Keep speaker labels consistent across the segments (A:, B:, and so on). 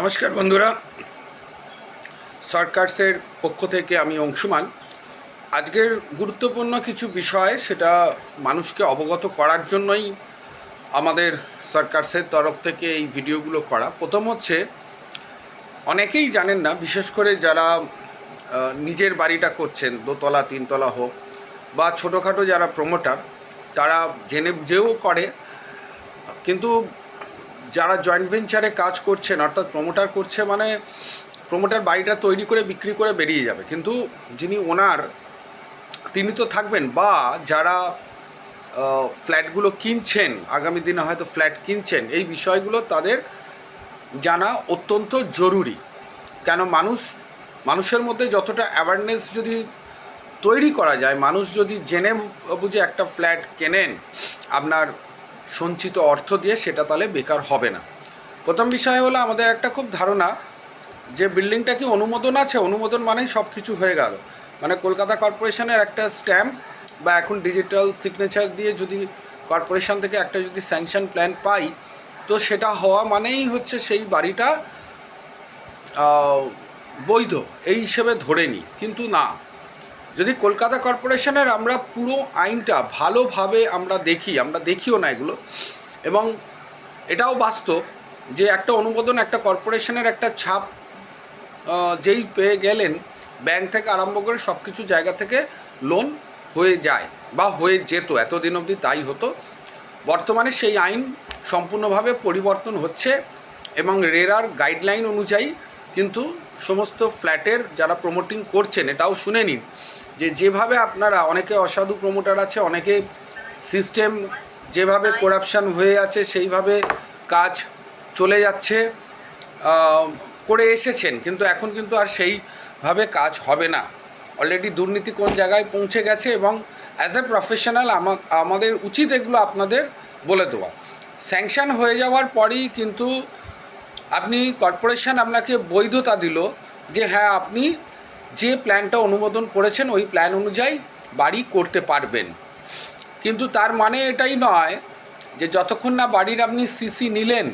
A: নমস্কার বন্ধুরা। সরকারসের পক্ষ থেকে আমি অংশুমান। আজকের গুরুত্বপূর্ণ কিছু বিষয়, সেটা মানুষকে অবগত করার জন্যই আমাদের সরকারসের তরফ থেকে এই ভিডিওগুলো করা। প্রথম হচ্ছে, অনেকেই জানেন না, বিশেষ করে যারা নিজের বাড়িটা করছেন, দোতলা, তিনতলা হোক, বা ছোটোখাটো যারা প্রমোটার তারা জেনে বুঝেও করে। কিন্তু যারা জয়েন্ট ভেঞ্চারে কাজ করছেন, অর্থাৎ প্রমোটার করছে মানে প্রমোটার বাড়িটা তৈরি করে, বিক্রি করে বেরিয়ে যাবে। কিন্তু যিনি ওনার তিনি তো থাকবেন বা যারা ফ্ল্যাটগুলো কিনছেন, আগামী দিনে হয়তো ফ্ল্যাট কিনছেন, এই বিষয়গুলো তাদের জানা অত্যন্ত জরুরি। কেন মানুষ, মানুষের মধ্যে যতটা অ্যাওয়ারনেস যদি তৈরি করা যায়, মানুষ যদি জেনে বুঝে একটা ফ্ল্যাট কেনেন, আপনার সঞ্চিত অর্থ দিয়ে সেটা তাহলে বেকার হবে না। প্রথম বিষয় হলো আমাদের একটা খুব ধারণা যে বিল্ডিংটা কি অনুমোদন আছে? অনুমোদন মানেই সব কিছু হয়ে গেল। মানে কলকাতা কর্পোরেশনের একটা স্ট্যাম্প বা এখন ডিজিটাল সিগনেচার দিয়ে যদি কর্পোরেশন থেকে একটা যদি স্যাংশন প্ল্যান পাই, তো সেটা হওয়া মানেই হচ্ছে সেই বাড়িটা বৈধ। এই হিসেবে ধরে নিই কিন্তু না যদি কলকাতা কর্পোরেশনের আমরা পুরো আইনটা ভালোভাবে আমরা দেখি, আমরা দেখিও না এগুলো, এবং এটাও বাস্তব যে একটা অনুমোদন একটা কর্পোরেশনের একটা ছাপ যেই পেয়ে গেলেন, ব্যাংক থেকে আরম্ভ করে সব কিছু জায়গা থেকে লোন হয়ে যায় বা হয়ে যেত, এতদিন অবধি তাই হতো। বর্তমানে সেই আইন সম্পূর্ণভাবে পরিবর্তন হচ্ছে এবং রেরার গাইডলাইন অনুযায়ী কিন্তু সমস্ত ফ্ল্যাটের যারা প্রমোটিং করছেন, এটাও শুনে নিন। যে যেভাবে আপনারা, অনেকে অসাধু প্রমোটার আছে, অনেকে সিস্টেম যেভাবে করাপশান হয়ে আছে, সেইভাবে কাজ চলে যাচ্ছে করে এসেছেন, কিন্তু এখন কিন্তু আর সেইভাবে কাজ হবে না। অলরেডি দুর্নীতি কোন জায়গায় পৌঁছে গেছে এবং অ্যাজ এ প্রফেশনাল আমাদের উচিত এগুলো আপনাদের বলে দেওয়া। স্যাংশন হয়ে যাওয়ার পরেই কিন্তু আপনি কর্পোরেশন আপনাকে বৈধতা দিল যে হ্যাঁ আপনি যে প্ল্যানটা অনুমোদন করেছেন, ওই প্ল্যান অনুযায়ী বাড়ি করতে পারবেন। কিন্তু তার মানে এটাই নয় যে যতক্ষণ না বাড়ির আপনি সিসি নিলেন,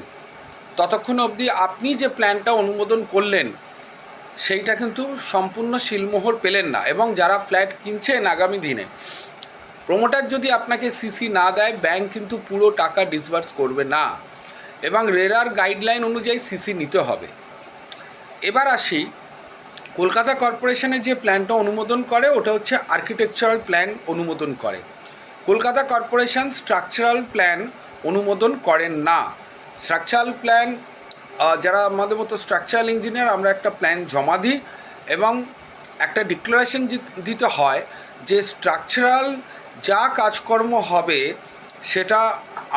A: ততক্ষণ অবধি আপনি যে প্ল্যানটা অনুমোদন করলেন, সেইটা কিন্তু সম্পূর্ণ শিলমোহর পেলেন না এবং যারা ফ্ল্যাট কিনছেন আগামী দিনে প্রমোটার যদি আপনাকে সিসি না দেয় ব্যাংক কিন্তু পুরো টাকা ডিসবার্স করবে না। এবং রেরার গাইডলাইন অনুযায়ী সিসি নিতে হবে। এবার আসি, কলকাতা কর্পোরেশনের যে প্ল্যানটা অনুমোদন করে, ওটা হচ্ছে আর্কিটেকচারাল প্ল্যান অনুমোদন করে। কলকাতা কর্পোরেশন স্ট্রাকচারাল প্ল্যান অনুমোদন করেন না। স্ট্রাকচারাল প্ল্যান যারা আমাদের মতো স্ট্রাকচারাল ইঞ্জিনিয়ার, আমরা একটা প্ল্যান জমা দিই এবং একটা ডিক্লারেশন দিতে হয় যে স্ট্রাকচারাল যা কাজকর্ম হবে, সেটা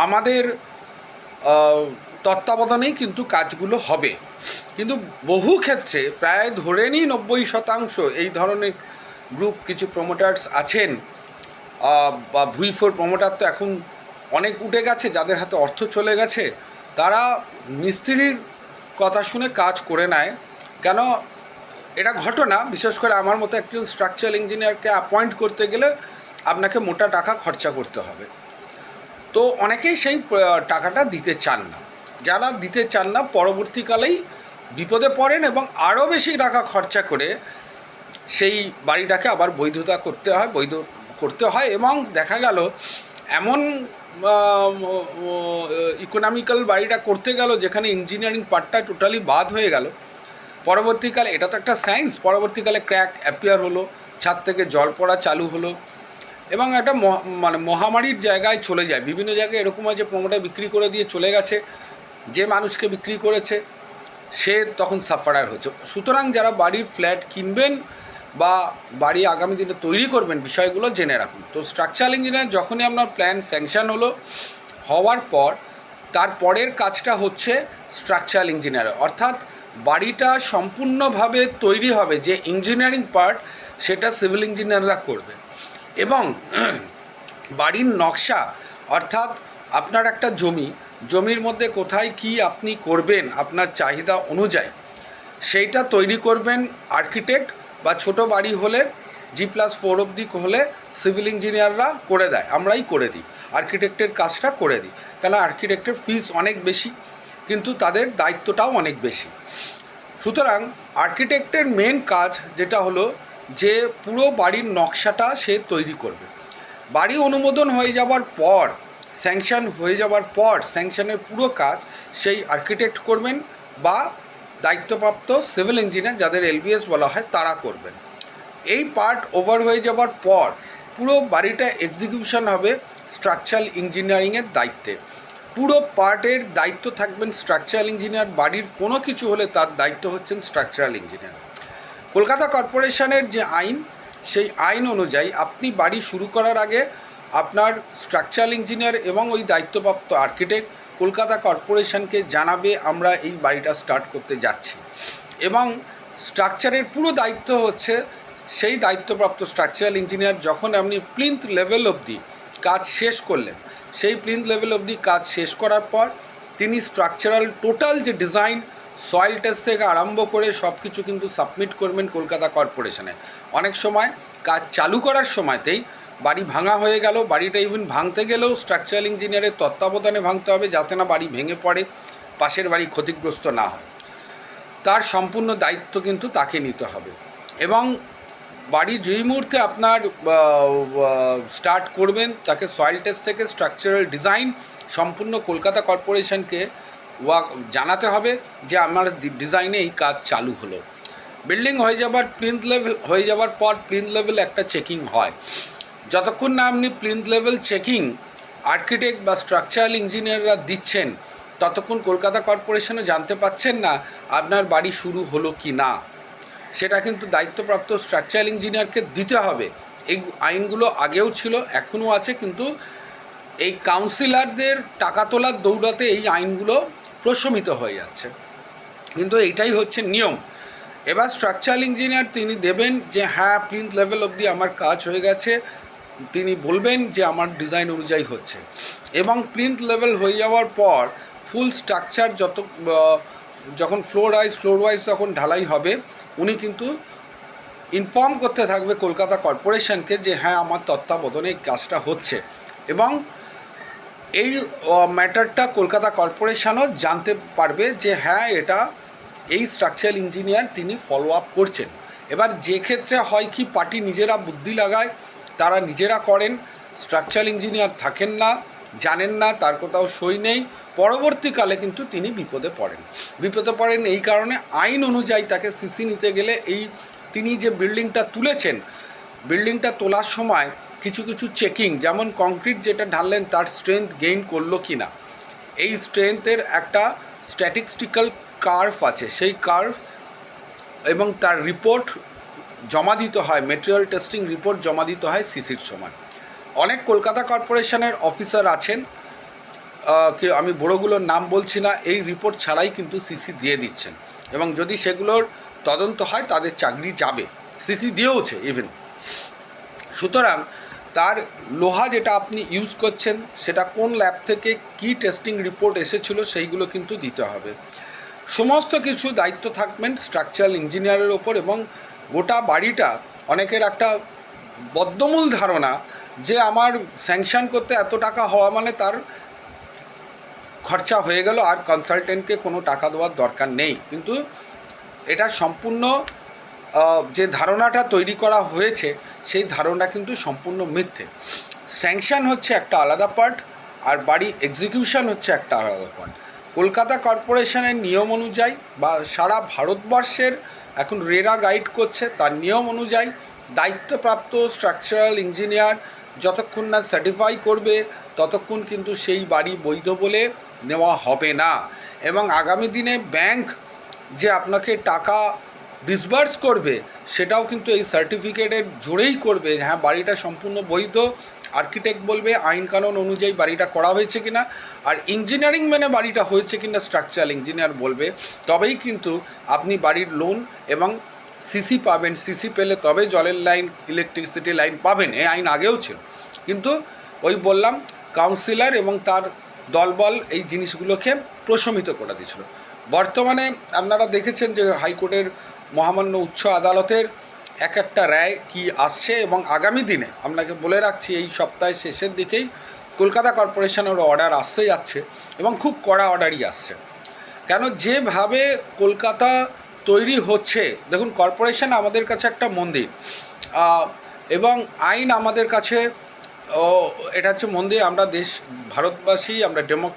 A: আমাদের তত্ত্বাবধানেই কিন্তু কাজগুলো হবে। কিন্তু বহু ক্ষেত্রে প্রায় ধরে নিই নব্বই শতাংশ এই ধরনের গ্রুপ কিছু প্রমোটার্স আছেন। বা ভুই ফোর প্রমোটার তো এখন অনেক উঠে গেছে, যাদের হাতে অর্থ চলে গেছে। তারা মিস্ত্রির কথা শুনে কাজ করে নেয়। কেন? এটা ঘটনা, বিশেষ করে আমার মতো একজন স্ট্রাকচারাল ইঞ্জিনিয়ারকে অ্যাপয়েন্ট করতে গেলে আপনাকে মোটা টাকা খরচা করতে হবে। তো অনেকেই সেই টাকাটা দিতে চান না। যারা দিতে চান না, পরবর্তীকালেই বিপদে পড়েন এবং আরও বেশি টাকা খরচা করে সেই বাড়িটাকে আবার বৈধতা করতে হয়, বৈধ করতে হয় এবং দেখা গেল এমন ইকোনমিক্যাল বাড়িটা করতে গেল যেখানে ইঞ্জিনিয়ারিং পার্টটা টোটালি বাদ হয়ে গেল। পরবর্তীকালে, এটা তো একটা সায়েন্স পরবর্তীকালে ক্র্যাক অ্যাপিয়ার হলো, ছাদ থেকে জল পড়া চালু হলো। এবং একটা মানে মহামারীর জায়গায় চলে যায়। বিভিন্ন জায়গায় এরকম হয় যে প্রমোটার বিক্রি করে দিয়ে চলে গেছে। যে মানুষকে বিক্রি করেছে, সে তখন সাফারার হচ্ছে। সুতরাং যারা বাড়ির ফ্ল্যাট কিনবেন বা বাড়ি আগামী দিনে তৈরি করবেন, বিষয়গুলো জেনে রাখুন। তো স্ট্রাকচারাল ইঞ্জিনিয়ার যখনই আপনার প্ল্যান স্যাংশন হলো, হওয়ার পর, তার পরের কাজটা হচ্ছে স্ট্রাকচারাল ইঞ্জিনিয়ার অর্থাৎ বাড়িটা সম্পূর্ণভাবে তৈরি হবে, যে ইঞ্জিনিয়ারিং পার্ট সেটা সিভিল ইঞ্জিনিয়াররা করবে। এবং বাড়ির নকশা, অর্থাৎ আপনার একটা জমি, জমির মধ্যে কোথায় কি আপনি করবেন আপনার চাহিদা অনুযায়ী, সেইটা তৈরি করবেন আর্কিটেক্ট বা ছোট বাড়ি হলে জি প্লাস ফোর অবধি হলে সিভিল ইঞ্জিনিয়াররা করে দেয়, আমরাই করে দিই আর্কিটেক্টের কাজটা করে দিই কেন আর্কিটেক্টের ফিস অনেক বেশি, কিন্তু তাদের দায়িত্বটাও অনেক বেশি। সুতরাং আর্কিটেক্টের মেন কাজ যেটা হলো যে পুরো বাড়ির নকশাটা সে তৈরি করবে। বাড়ি অনুমোদন হয়ে যাওয়ার পর স্যাংশন হয়ে যাওয়ার পর স্যাংশনের পুরো কাজ সেই আর্কিটেক্ট করবেন বা দায়িত্বপ্রাপ্ত সিভিল ইঞ্জিনিয়ার যাদের এলবিএস বলা হয় তারা করবেন। এই পার্ট ওভার হয়ে যাওয়ার পর পুরো বাড়িটা এক্সিকিউশন হবে স্ট্রাকচারাল ইঞ্জিনিয়ারিংয়ের দায়িত্বে। পুরো পার্টের দায়িত্ব থাকবেন স্ট্রাকচারাল ইঞ্জিনিয়ার বাড়ির কোনো কিছু হলে তার দায়িত্ব হচ্ছেন স্ট্রাকচারাল ইঞ্জিনিয়ার কলকাতা কর্পোরেশনের যে আইন, সেই আইন অনুযায়ী আপনি বাড়ি শুরু করার আগে আপনার স্ট্রাকচারাল ইঞ্জিনিয়ার এবং ওই দায়িত্বপ্রাপ্ত আর্কিটেক্ট কলকাতা কর্পোরেশনকে জানাবে আমরা এই বাড়িটা স্টার্ট করতে যাচ্ছি। এবং স্ট্রাকচারের পুরো দায়িত্ব হচ্ছে সেই দায়িত্বপ্রাপ্ত স্ট্রাকচারাল ইঞ্জিনিয়ার যখন আপনি প্লিন্থ লেভেল অবধি কাজ শেষ করলেন, সেই প্লিন্থ লেভেল অবধি কাজ শেষ করার পর তিনি স্ট্রাকচারাল টোটাল যে ডিজাইন সয়েল টেস্ট থেকে আরম্ভ করে সব কিছু কিন্তু সাবমিট করবেন কলকাতা কর্পোরেশনে। অনেক সময় কাজ চালু করার সময়তেই বাড়ি ভাঙা হয়ে গেল, বাড়িটা ইভেন ভাঙতে গেলেও স্ট্রাকচারাল ইঞ্জিনিয়ারের তত্ত্বাবধানে ভাঙতে হবে যাতে না বাড়ি ভেঙে পড়ে, পাশের বাড়ি ক্ষতিগ্রস্ত না হয়। তার সম্পূর্ণ দায়িত্ব কিন্তু তাকে নিতে হবে। এবং বাড়ি যেই মুহূর্তে আপনার স্টার্ট করবেন, তাকে সয়েল টেস্ট থেকে স্ট্রাকচারাল ডিজাইন সম্পূর্ণ কলকাতা কর্পোরেশনকে ওয়াক জানাতে হবে যে আমার ডিজাইনে এই কাজ চালু হলো। বিল্ডিং হয়ে যাবার প্লিন্থ লেভেল, হয়ে যাওয়ার পর প্লিন্থ লেভেল একটা চেকিং হয়। যতক্ষণ না আপনি প্লিন্থ লেভেল চেকিং আর্কিটেক্ট বা স্ট্রাকচারাল ইঞ্জিনিয়াররা দিচ্ছেন, ততক্ষণ কলকাতা কর্পোরেশনে জানতে পাচ্ছেন না আপনার বাড়ি শুরু হলো কি না। সেটা কিন্তু দায়িত্বপ্রাপ্ত স্ট্রাকচারাল ইঞ্জিনিয়ারকে দিতে হবে। এই আইনগুলো আগেও ছিল, এখনও আছে, কিন্তু এই কাউন্সিলরদের টাকা তোলার দৌড়াতে এই আইনগুলো প্রশমিত হয়ে যাচ্ছে। কিন্তু এইটাই হচ্ছে নিয়ম। এবার স্ট্রাকচারাল ইঞ্জিনিয়ার তিনি দেবেন যে হ্যাঁ প্লিন্থ লেভেল অবধি আমার কাজ হয়ে গেছে। তিনি বলবেন যে, আমার ডিজাইন অনুযায়ী হচ্ছে। এবং প্লিন্থ লেভেল হয়ে যাওয়ার পর ফুল স্ট্রাকচার যত যখন ফ্লোর ওয়াইজ ফ্লোর ওয়াইজ যখন ঢালাই হবে, উনি কিন্তু ইনফর্ম করতে থাকবে কলকাতা কর্পোরেশনকে যে হ্যাঁ আমার তত্ত্বাবধানে এই কাজটা হচ্ছে। এবং এই ম্যাটারটা কলকাতা কর্পোরেশনও জানতে পারবে যে হ্যাঁ এটা এই স্ট্রাকচারাল ইঞ্জিনিয়ার তিনি ফলো আপ করছেন। এবার যে ক্ষেত্রে হয় কি, পার্টি নিজেরা বুদ্ধি লাগায়, তারা নিজেরা করেন স্ট্রাকচারাল ইঞ্জিনিয়ার থাকেন না, জানেন না, তার কোথাও সই নেই, পরবর্তীকালে কিন্তু তিনি বিপদে পড়েন। বিপদে পড়েন এই কারণে আইন অনুযায়ী তাকে সিসি নিতে গেলে এই, তিনি যে বিল্ডিংটা তুলেছেন বিল্ডিংটা তোলার সময় কিছু কিছু চেকিং যেমন কংক্রিট যেটা ঢাললেন তার স্ট্রেংথ গেইন করল কি না এই স্ট্রেংথের একটা স্ট্যাটিস্টিক্যাল কার্ভ আছে। সেই কার্ভ এবং তার রিপোর্ট জমা দিতে হয় মেটেরিয়াল টেস্টিং রিপোর্ট জমা দিতে হয় সিসির সময়। অনেক কলকাতা কর্পোরেশনের অফিসার আছেন আমি বড়োগুলোর নাম বলছি না, এই রিপোর্ট ছাড়াই কিন্তু সিসি দিয়ে দিচ্ছেন। এবং যদি সেগুলোর তদন্ত হয়, তাদের চাকরি যাবে। সিসি দিয়েওছে ইভেন সুতরাং তার লোহা যেটা আপনি ইউজ করছেন, সেটা কোন ল্যাব থেকে কি টেস্টিং রিপোর্ট এসেছিল সেইগুলো কিন্তু দিতে হবে। সমস্ত কিছু দায়িত্ব থাকবেন স্ট্রাকচারাল ইঞ্জিনিয়ারের ওপর এবং গোটা বাড়িটা অনেকের একটা বদ্ধমূল ধারণা যে আমার স্যাংশন করতে এত টাকা হওয়া মানে তার খরচা হয়ে গেল আর কনসালটেন্টকে কোনো টাকা দেওয়ার দরকার নেই। কিন্তু এটা সম্পূর্ণ যে ধারণাটা তৈরি করা হয়েছে, সেই ধারণা কিন্তু সম্পূর্ণ মিথ্যে। স্যাংশন হচ্ছে একটা আলাদা পার্ট আর বাড়ি এক্সিকিউশন হচ্ছে একটা আলাদা পার্ট কলকাতা কর্পোরেশনের নিয়ম অনুযায়ী বা সারা ভারতবর্ষের এখন রেরা গাইড করছে, তার নিয়ম অনুযায়ী দায়িত্বপ্রাপ্ত স্ট্রাকচারাল ইঞ্জিনিয়ার যতক্ষণ না সার্টিফাই করবে, ততক্ষণ কিন্তু সেই বাড়ি বৈধ বলে নেওয়া হবে না। এবং আগামী দিনে ব্যাংক যে আপনাকে টাকা ডিসবার্স করবে, সেটাও কিন্তু এই সার্টিফিকেটের জোরেই করবে। হ্যাঁ বাড়িটা সম্পূর্ণ বৈধ। আর্কিটেক্ট বলবে আইন কানুন অনুযায়ী বাড়িটা করা হয়েছে কিনা, আর ইঞ্জিনিয়ারিং মেনে বাড়িটা হয়েছে কিনা স্ট্রাকচারাল ইঞ্জিনিয়ার বলবে। তবেই কিন্তু আপনি বাড়ির লোন এবং সিসি পাবেন। সিসি পেলে তবে জলের লাইন ইলেকট্রিসিটি লাইন পাবেন। এই আইন আগেও ছিল। কিন্তু ওই বললাম কাউন্সিলর এবং তার দলবল এই জিনিসগুলোকে প্রশমিত করে দিয়েছিল। বর্তমানে আপনারা দেখেছেন যে হাইকোর্টের মহামান্য উচ্চ আদালতের এক একটা রায় কি আসছে এবং আগামী দিনে, আপনাকে বলে রাখছি এই সপ্তাহের শেষের দিকেই কলকাতা কর্পোরেশনের অর্ডার আসতে যাচ্ছে এবং খুব কড়া অর্ডারই আসছে। কেন? যেভাবে কলকাতা তৈরি হচ্ছে, দেখুন কর্পোরেশন আমাদের কাছে একটা মন্দির এবং আইন আমাদের কাছে এটা হচ্ছে মন্দির, আমরা দেশ, ভারতবাসী, আমরা ডেমো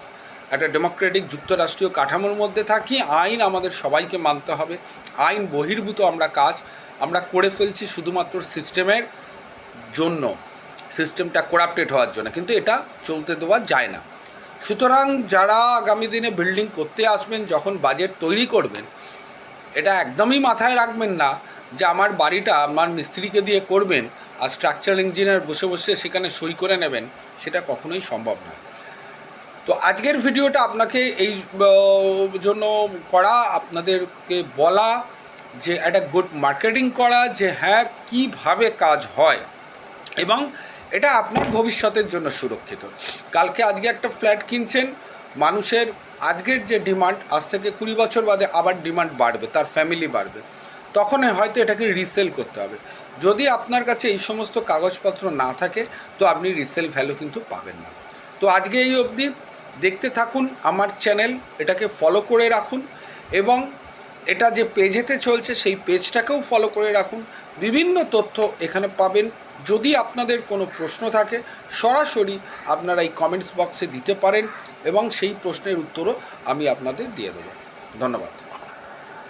A: একটা ডেমোক্রেটিক যুক্তরাষ্ট্রীয় কাঠামোর মধ্যে থাকি। আইন আমাদের সবাইকে মানতে হবে। আইন বহির্ভূত আমরা কাজ, আমরা করে ফেলছি শুধুমাত্র সিস্টেমের জন্য। সিস্টেমটা করাপ্টেড হওয়ার জন্য। কিন্তু এটা চলতে দেওয়া যায় না। সুতরাং যারা আগামী দিনে বিল্ডিং করতে আসবেন, যখন বাজেট তৈরি করবেন, এটা একদমই মাথায় রাখবেন না যে আমার বাড়িটা আমার মিস্ত্রিকে দিয়ে করবেন আর স্ট্রাকচার ইঞ্জিনিয়ার বসে বসে সেখানে সই করে নেবেন, সেটা কখনোই সম্ভব নয়। তো আজকের ভিডিওটা আপনাকে এই জন্য করা, আপনাদেরকে বলা যে একটা গুড মার্কেটিং করা, যে হ্যাঁ কীভাবে কাজ হয় এবং এটা আপনার ভবিষ্যতের জন্য সুরক্ষিত। কালকে আজকে একটা ফ্ল্যাট কিনছেন, মানুষের আজকের যে ডিমান্ড আজ থেকে কুড়ি বছর বাদে আবার ডিমান্ড বাড়বে, তার ফ্যামিলি বাড়বে। তখন হয়তো এটাকে রিসেল করতে হবে। যদি আপনার কাছে এই সমস্ত কাগজপত্র না থাকে, তো আপনি রিসেল ভ্যালু কিন্তু পাবেন না। তো আজকে এই অবধি দেখতে থাকুন আমার চ্যানেল, এটাকে ফলো করে রাখুন এবং এটা যে পেজেতে চলছে সেই পেজটাকেও ফলো করে রাখুন। বিভিন্ন তথ্য এখানে পাবেন। যদি আপনাদের কোনো প্রশ্ন থাকে, সরাসরি আপনারা এই কমেন্টস বক্সে দিতে পারেন এবং সেই প্রশ্নের উত্তরও আমি আপনাদের দিয়ে দেবো। ধন্যবাদ।